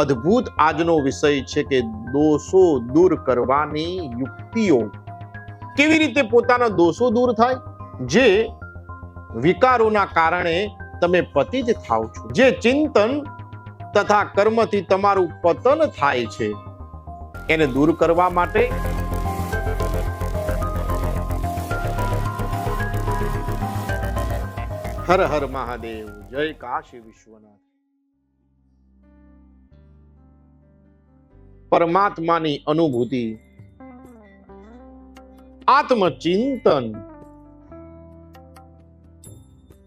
અદ્ભુત આજનો વિષય છે કે દોષો દૂર કરવાની યુક્તિઓ. કેવી રીતે પોતાના દોષો દૂર થાય? જે વિકારોના કારણે તમે પતિત થાવ છો. જે ચિંતન તથા કર્મથી તમારું પતન થાય છે, એને દૂર કરવા માટે હર હર મહાદેવ. જય કાશી વિશ્વનાથ. પરમાત્માની અનુભૂતિ. આત્મચિંતન.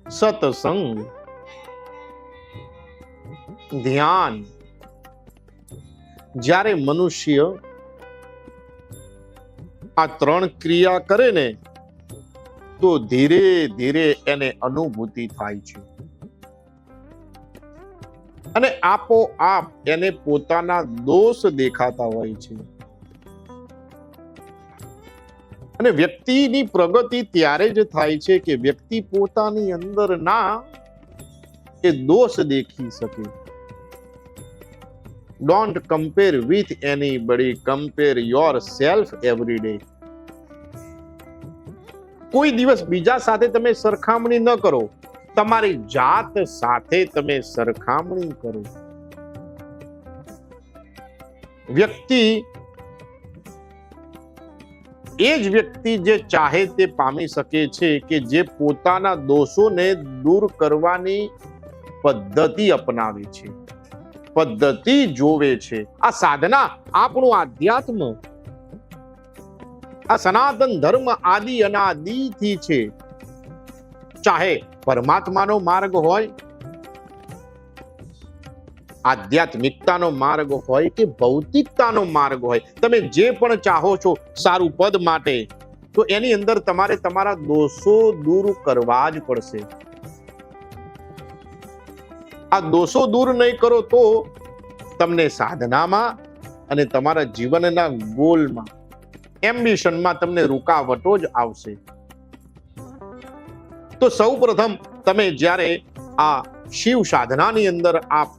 સત્સંગ. ધ્યાન. જ્યારે મનુષ્ય આ ત્રણ ક્રિયા કરે ને, તો ધીરે ધીરે એને અનુભૂતિ થાય છે. અને આપોઆપ એને પોતાના દોષ દેખાતા હોય છે. અને વ્યક્તિની પ્રગતિ ત્યારે જ થાય છે કે વ્યક્તિ પોતાની અંદર ના એ દોષ દેખી શકે. Don't compare with anybody compare yourself every day કોઈ દિવસ બીજા સાથે તમે સરખામણી ન કરો. તમારી જાત સાથે તમે સરખામણી કરો. વ્યક્તિ એ જ વ્યક્તિ જે ચાહે તે પામી શકે છે કે જે પોતાના દોષોને દૂર કરવાની પદ્ધતિ અપનાવે છે. પદ્ધતિ જોવે છે. આ સાધના આપણું આધ્યાત્મ, આ સનાતન ધર્મ આદિ અનાદિથી છે. ચાહે પરમાત્માનો માર્ગ હોય, આધ્યાત્મિકતાનો માર્ગ હોય કે ભૌતિકતાનો માર્ગ હોય, તમે જે પણ ચાહો છો સારું પદ માટે, તો એની અંદર તમારે તમારા દોષો દૂર કરવા જ પડશે. આ દોષો દૂર નહીં કરો તો તમને સાધનામાં અને તમારા જીવનના ગોલમાં, એમ્બિશનમાં તમને રૂકાવટો જ આવશે. તો સૌ પ્રથમ તમે જ્યારે આ શિવ સાધનાની અંદર આપ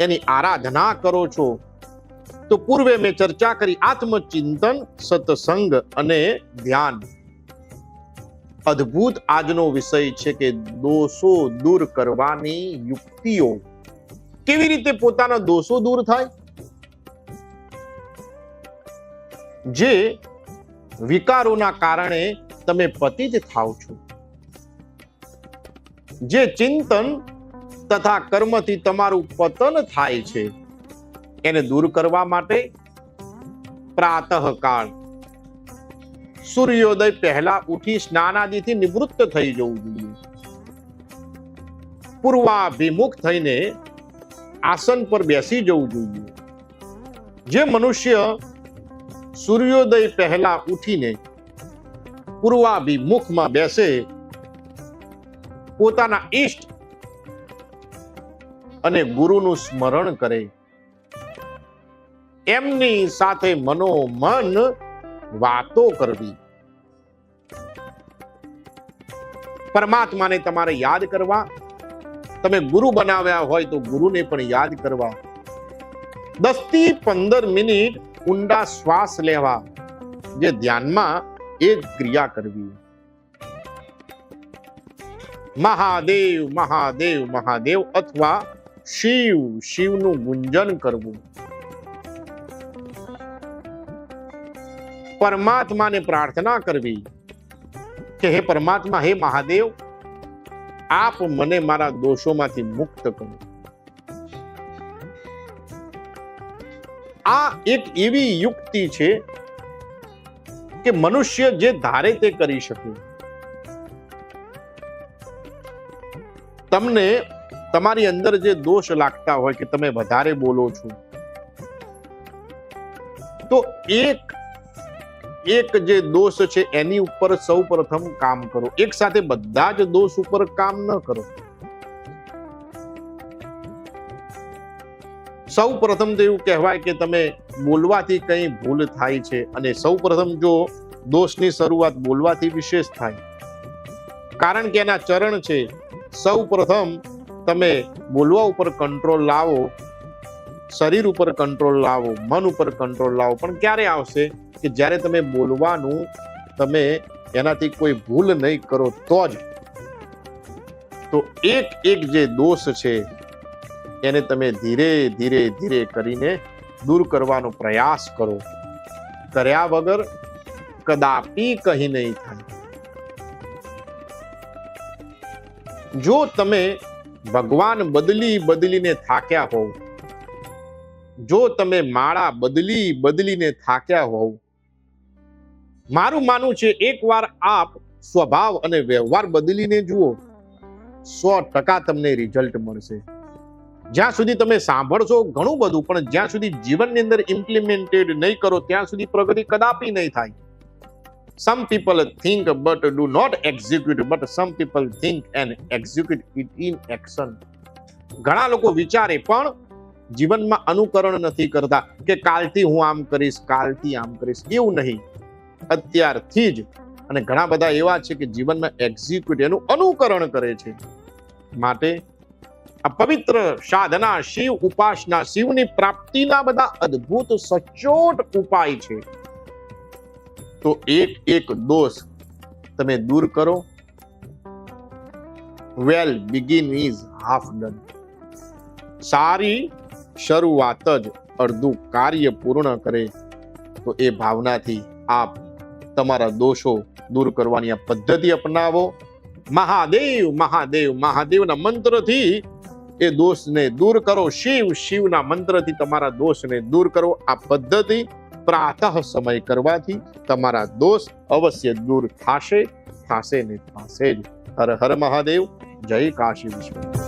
એની આરાધના કરો છો, તો પૂર્વે મેં ચર્ચા કરી આત્મચિંતન, સત્સંગ અને ધ્યાન. અદ્ભુત આજનો વિષય છે કે દોષો દૂર કરવાની યુક્તિઓ. કેવી રીતે પોતાના દોષો દૂર થાય? જે વિકારોના કારણે તમે પતિ જ થાવ છો. જે ચિંતન તથા કર્મથી તમારું પતન થાય છે, એને દૂર કરવા માટે પ્રાતઃકાળ. સૂર્યોદય પહેલા ઉઠી સ્નાનાદિથી નિવૃત્ત થઈ જવું જોઈએ. પૂર્વાભિમુખ થઈને આસન પર બેસી જવું જોઈએ. જે મનુષ્ય સૂર્યોદય પહેલા ઉઠીને પૂર્વાભિમુખમાં બેસે. પોતાના ઈષ્ટ અને ગુરુનું સ્મરણ કરે. એમની સાથે મનોમન વાતો કરવી. પરમાત્માને તમારે યાદ કરવા. તમે ગુરુ બનાવ્યા હોય તો ગુરુને પણ યાદ કરવા. દસથી પંદર મિનિટ ઊંડા શ્વાસ લેવા. જે ધ્યાનમાં એ જ ક્રિયા કરવી. મહાદેવ મહાદેવ મહાદેવ અથવા શિવ, શિવનું ગુંજન કરવું. પરમાત્માને પ્રાર્થના કરવી કે હે પરમાત્મા, હે મહાદેવ, આપ મને મારા દોષોમાંથી મુક્ત કરો. આ એક એવી યુક્તિ છે કે મનુષ્ય જે ધારે તે કરી શકે. તમને તમારી અંદર જે દોષ લાગતા હોય કે તમે વધારે બોલો છો, તો એક એક જે દોષ છે એની ઉપર સૌ પ્રથમ કામ કરો. એક સાથે બધા જ દોષ ઉપર કામ ન કરો. સૌ પ્રથમ તો એવું કહેવાય કે તમે બોલવાથી કંઈ ભૂલ થાય છે અને સૌ પ્રથમ જો દોષની શરૂઆત બોલવાથી વિશેષ થાય. કારણ કે એના ચરણ છે સૌ પ્રથમ તમે બોલવા ઉપર કંટ્રોલ લાવો, શરીર ઉપર કંટ્રોલ લાવો, મન ઉપર કંટ્રોલ લાવો, પણ ક્યારે આવશે કે જ્યારે તમે બોલવાનું તમે એનાથી કોઈ ભૂલ નહીં કરો તો જ. તો એક એક જે દોષ છે એને તમે ધીરે ધીરે ધીરે કરીને દૂર કરવાનો પ્રયાસ કરો. કર્યા વગર કદાપી કહી નહીં થાય. જો તમે ભગવાન બદલી, બદલીને થાક્યા હોવ, જો તમે માળા બદલી, બદલીને થાક્યા હોવ, મારું માનવું છે એકવાર આપ સ્વભાવ અને વ્યવહાર બદલીને જુઓ, સો ટકા તમને રિઝલ્ટ મળશે. જ્યાં સુધી તમે સાંભળશો ઘણું બધું, પણ જ્યાં સુધી જીવનની અંદર ઇમ્પ્લિમેન્ટેડ નહીં કરો, ત્યાં સુધી પ્રગતિ કદાપી નહીં થાય. Some people think but do not execute but some people think and execute it in action ઘણા લોકો વિચારે પણ જીવનમાં અનુકરણ નથી કરતા કે કાલથી હું આમ કરીશ, કાલથી આમ કરીશ, એવું નહીં. અત્યારથી જ, અને ઘણા બધા એવા છે કે જીવનમાં એક્ઝિક્યુટ એનું અનુકરણ કરે છે. માટે આ પવિત્ર સાધના શિવ ઉપાસના શિવની પ્રાપ્તિના બધા અદ્ભુત સચોટ ઉપાય છે. તો એક એક દોષ તમે દૂર કરો. Well begin is half done સારી શરૂઆત જ અડધું કાર્ય પૂર્ણ કરે. તો એ ભાવનાથી આપ તમારા દોષો દૂર કરવાની આ પદ્ધતિ અપનાવો. મહાદેવ મહાદેવ, મહાદેવના મંત્રથી એ દોષને દૂર કરો. શિવ, શિવના મંત્રથી તમારા દોષને દૂર કરો. આ પદ્ધતિ પ્રાતઃ સમય કરવાથી તમારા દોષ અવશ્ય દૂર થાશે. થાશે ને થાશે જ. હર હર મહાદેવ. જય કાશી વિશ્વ